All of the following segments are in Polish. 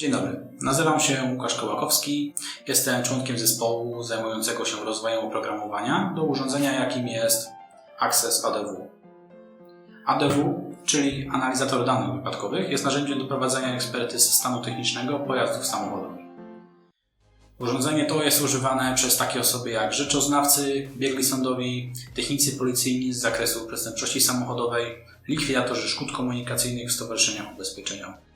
Dzień dobry, nazywam się Łukasz Kołakowski. Jestem członkiem zespołu zajmującego się rozwojem oprogramowania do urządzenia, jakim jest Access ADW. ADW, czyli analizator danych wypadkowych, jest narzędziem do prowadzenia ekspertyz stanu technicznego pojazdów samochodowych. Urządzenie to jest używane przez takie osoby jak rzeczoznawcy, biegli sądowi, technicy policyjni z zakresu przestępczości samochodowej, likwidatorzy szkód komunikacyjnych w stowarzyszeniach ubezpieczeniowych.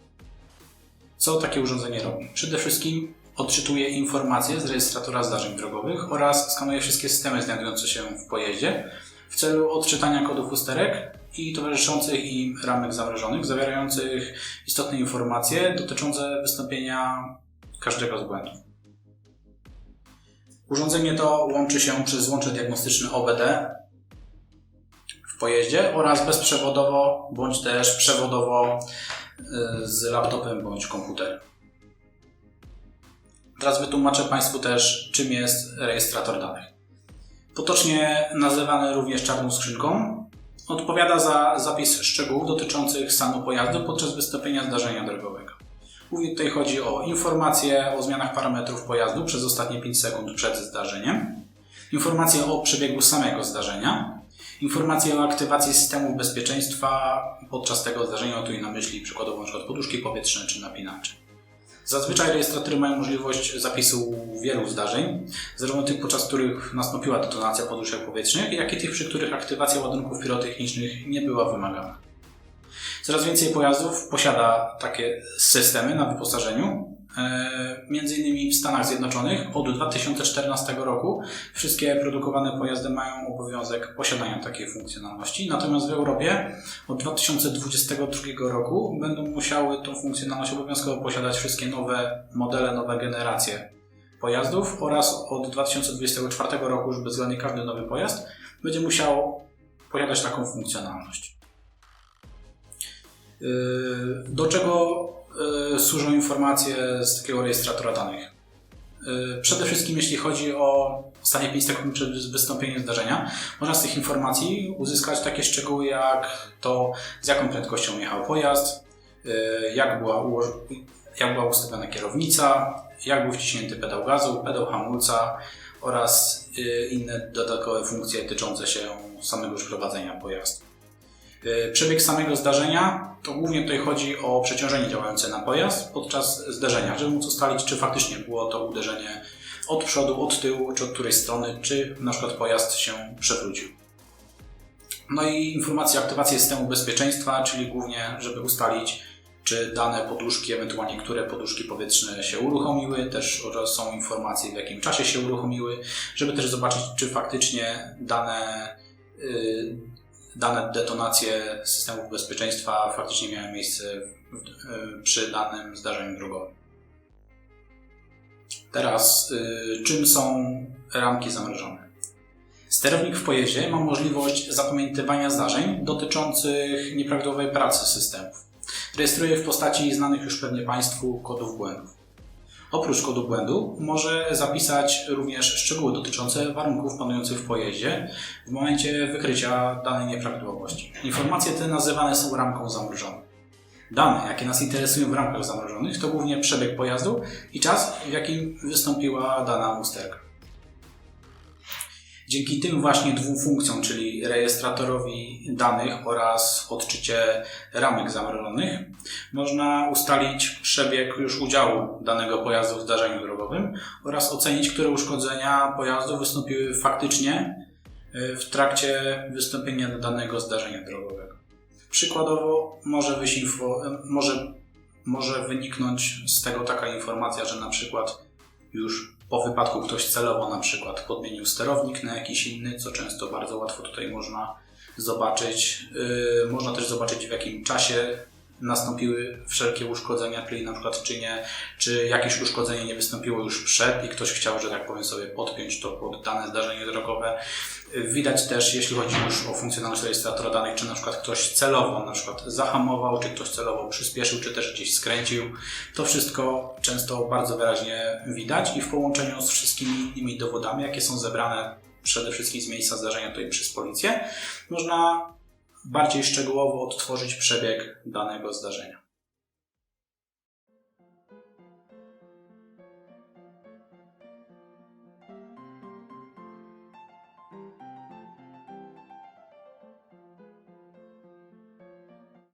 Co takie urządzenie robi? Przede wszystkim odczytuje informacje z rejestratora zdarzeń drogowych oraz skanuje wszystkie systemy znajdujące się w pojeździe w celu odczytania kodów usterek i towarzyszących im ramek zamrożonych, zawierających istotne informacje dotyczące wystąpienia każdego z błędów. Urządzenie to łączy się przez łącze diagnostyczne OBD w pojeździe oraz bezprzewodowo bądź też przewodowo z laptopem bądź komputerem. Teraz wytłumaczę Państwu też, czym jest rejestrator danych. Potocznie nazywany również czarną skrzynką, odpowiada za zapis szczegółów dotyczących stanu pojazdu podczas wystąpienia zdarzenia drogowego. Głównie tutaj chodzi o informacje o zmianach parametrów pojazdu przez ostatnie 5 sekund przed zdarzeniem, informacje o przebiegu samego zdarzenia, informacje o aktywacji systemów bezpieczeństwa podczas tego zdarzenia, tu i na myśli przykładowo np. poduszki powietrzne czy napinacze. Zazwyczaj rejestratory mają możliwość zapisu wielu zdarzeń, zarówno tych, podczas których nastąpiła detonacja poduszek powietrznych, jak i tych, przy których aktywacja ładunków pirotechnicznych nie była wymagana. Coraz więcej pojazdów posiada takie systemy na wyposażeniu. E, Między innymi w Stanach Zjednoczonych od 2014 roku wszystkie produkowane pojazdy mają obowiązek posiadania takiej funkcjonalności, natomiast w Europie od 2022 roku będą musiały tą funkcjonalność obowiązkowo posiadać wszystkie nowe modele, nowe generacje pojazdów oraz od 2024 roku już bezwzględnie każdy nowy pojazd będzie musiał posiadać taką funkcjonalność. Yy, Do czego yy, służą informacje z takiego rejestratora danych? Yy, Przede wszystkim, jeśli chodzi o 5 sekund przed wystąpieniem zdarzenia, można z tych informacji uzyskać takie szczegóły jak to, z jaką prędkością jechał pojazd, jak była, jak była ustawiona kierownica, jak był wciśnięty pedał gazu, pedał hamulca oraz inne dodatkowe funkcje tyczące się samego już prowadzenia pojazdu. Yy, Przebieg samego zdarzenia to głównie tutaj chodzi o przeciążenie działające na pojazd podczas zdarzenia, żeby móc ustalić, czy faktycznie było to uderzenie od przodu, od tyłu, czy od której strony, czy na przykład pojazd się przewrócił. No i informacje o aktywacji systemu bezpieczeństwa, czyli głównie, żeby ustalić, czy dane poduszki, ewentualnie które poduszki powietrzne się uruchomiły, też są informacje, w jakim czasie się uruchomiły, żeby też zobaczyć, czy faktycznie dane, y, dane detonacje systemów bezpieczeństwa faktycznie miały miejsce przy danym zdarzeniu drogowym. Teraz, y, czym są ramki zamrożone? Sterownik w pojeździe ma możliwość zapamiętywania zdarzeń dotyczących nieprawidłowej pracy systemów. Rejestruje w postaci znanych już pewnie Państwu kodów błędów. Oprócz kodu błędu może zapisać również szczegóły dotyczące warunków panujących w pojeździe w momencie wykrycia danej nieprawidłowości. Informacje te nazywane są ramką zamrożoną. Dane, jakie nas interesują w ramkach zamrożonych, to głównie przebieg pojazdu i czas, w jakim wystąpiła dana usterka. Dzięki tym właśnie dwóm funkcjom, czyli rejestrzatorowi danych oraz odczycie ramek zamrożonych, można ustalić przebieg już udziału danego pojazdu w zdarzeniu drogowym oraz ocenić, które uszkodzenia pojazdu wystąpiły faktycznie y, w trakcie wystąpienia danego zdarzenia drogowego. Przykładowo może, wyjść info, y, może, może wyniknąć z tego taka informacja, że na przykład już po wypadku ktoś celowo na przykład podmienił sterownik na jakiś inny, co często bardzo łatwo tutaj można zobaczyć. Yy, można też zobaczyć w jakim czasie nastąpiły wszelkie uszkodzenia, czyli na przykład czy nie, czy jakieś uszkodzenie nie wystąpiło już przed i ktoś chciał, że tak powiem sobie podpiąć to pod dane zdarzenie drogowe. Widać też, jeśli chodzi już o funkcjonalność rejestratora danych, czy na przykład ktoś celowo na przykład zahamował, czy ktoś celowo przyspieszył, czy też gdzieś skręcił. To wszystko często bardzo wyraźnie widać i w połączeniu z wszystkimi innymi dowodami, jakie są zebrane przede wszystkim z miejsca zdarzenia tutaj przez policję, można bardziej szczegółowo odtworzyć przebieg danego zdarzenia.